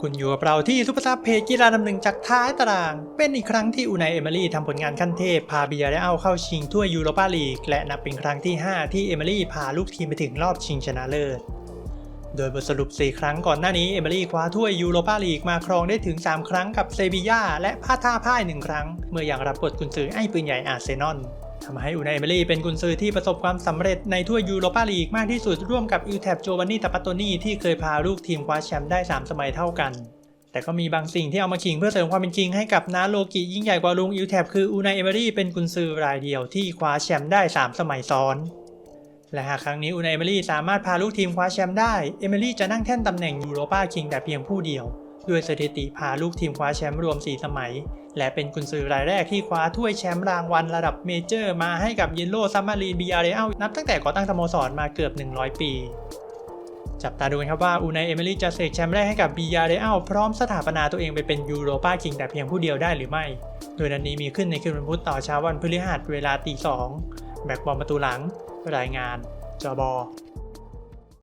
คุณอยู่กับเราที่ซุปเปอร์ซับเพจกีฬาดำหนึ่งจากท้ายตาราง เป็นอีกครั้งที่อูไนเอมิลี่ทำผลงานขั้นเทพ พาเบียร์ได้เอาเข้าชิงถ้วยยูโรปาลีก และนับเป็นครั้งที่ 5 ที่เอมิลี่พาลูกทีมไปถึงรอบชิงชนะเลิศ โดยบทสรุป 4 ครั้งก่อนหน้านี้เอมิลี่คว้าถ้วยยูโรปาลีกมาครองได้ถึง 3 ครั้งกับเซบีย่าและพาท่าพ่าย 1 ครั้ง เมื่อยังรับบทกุนซือไอ้ปืนใหญ่อาร์เซนอล ทำให้อูไนเอมิลี่เป็นกุนซือที่ประสบความสำเร็จในถ้วยยูโรปาลีกมากที่สุดร่วมกับอิลแทบโจวานนี่ตาปาโตนีที่เคยพาลูกทีมคว้าแชมป์ได้ 3 สมัยเท่ากัน แต่ก็มีบางสิ่งที่เอามาขิงเพื่อเสริมความเป็นจริงให้กับนาโลกิยิ่งใหญ่กว่าลุงอิลแทบคืออูไนเอมิลี่เป็นกุนซือรายเดียวที่คว้าแชมป์ได้ 3 สมัยซ้อนและหากครั้งนี้อูไนเอมิลี่สามารถพาลูกทีมคว้าแชมป์ได้เอมิลี่จะนั่งแท่นตำแหน่งยูโรปาคิงแต่เพียงผู้เดียว ด้วยสถิติพาลูกทีมคว้าแชมป์รวม 4 สมัย และเป็นกุนซือรายแรกที่คว้าถ้วยแชมป์รางวัลระดับเมเจอร์มาให้กับเยลโล่ซัมมารีนบีอาร์เรอัลนับตั้งแต่ก่อตั้งสโมสรมาเกือบ 100 ปี จับตาดูครับว่าอูไนเอมิลี่จะเสกแชมป์แรกให้กับบีอาร์เรอัลพร้อมสถาปนาตัวเองไปเป็นยูโรปาคิงแต่เพียงผู้เดียวได้หรือไม่ โดยนัดนี้มีขึ้นในคืนวันพุธต่อเช้าวันพฤหัสเวลาตีสองแบกบอลประตูหลัง รายงานจอบอ